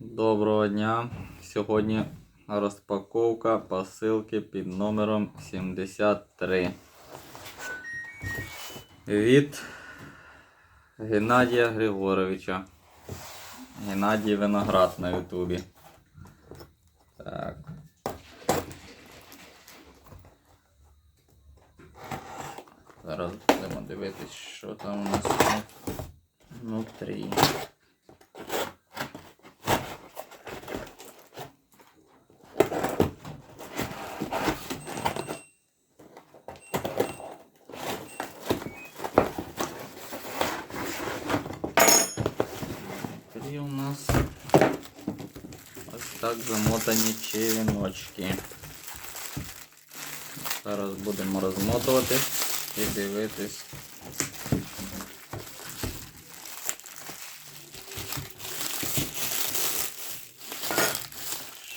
Доброго дня! Сьогодні розпаковка посилки під номером 73 від Геннадія Григоровича. Геннадій Виноград на Ютубі. Так. Зараз будемо дивитись, що там у нас. Внутрі у нас ось так замотані череночки. Зараз будемо розмотувати і дивитись.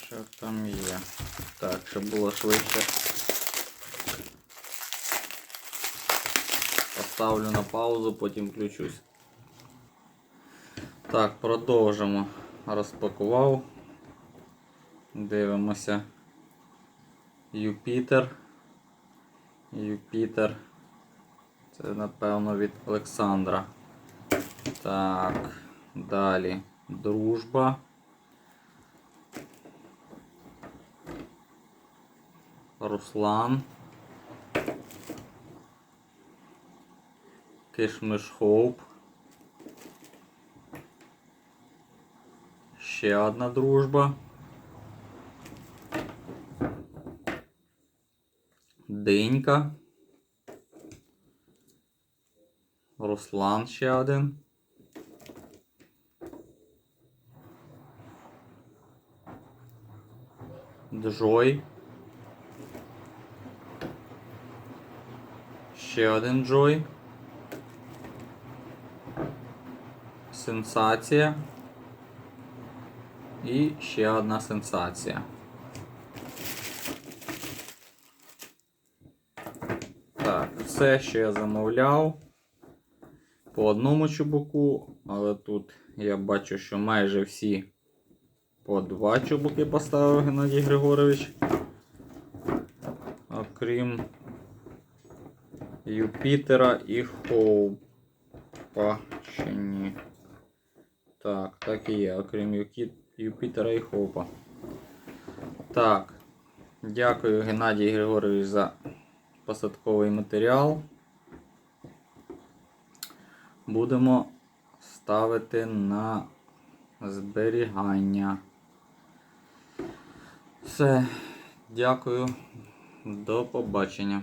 Що там є? Так, щоб було швидше. Поставлю на паузу, потім включусь. Так, продовжимо. Розпакував. Дивимося. Юпітер. Юпітер. Це, напевно, від Олександра. Так, далі. Дружба. Руслан. Кишмиш Хоуп. Ще одна дружба. Динька. Руслан ще один. Джой. Ще один Джой. Сенсація. І ще одна сенсація. Все, що я замовляв по одному чубуку, але тут я бачу, що майже всі по два чубуки поставив Геннадій Григорович. Окрім Юпітера і Хоупа. Чи ні? Так, так і є, окрім Юпітера і Хоупа. Так. Дякую, Геннадій Григорович, за посадковий матеріал. Будемо ставити на зберігання. Все. Дякую. До побачення.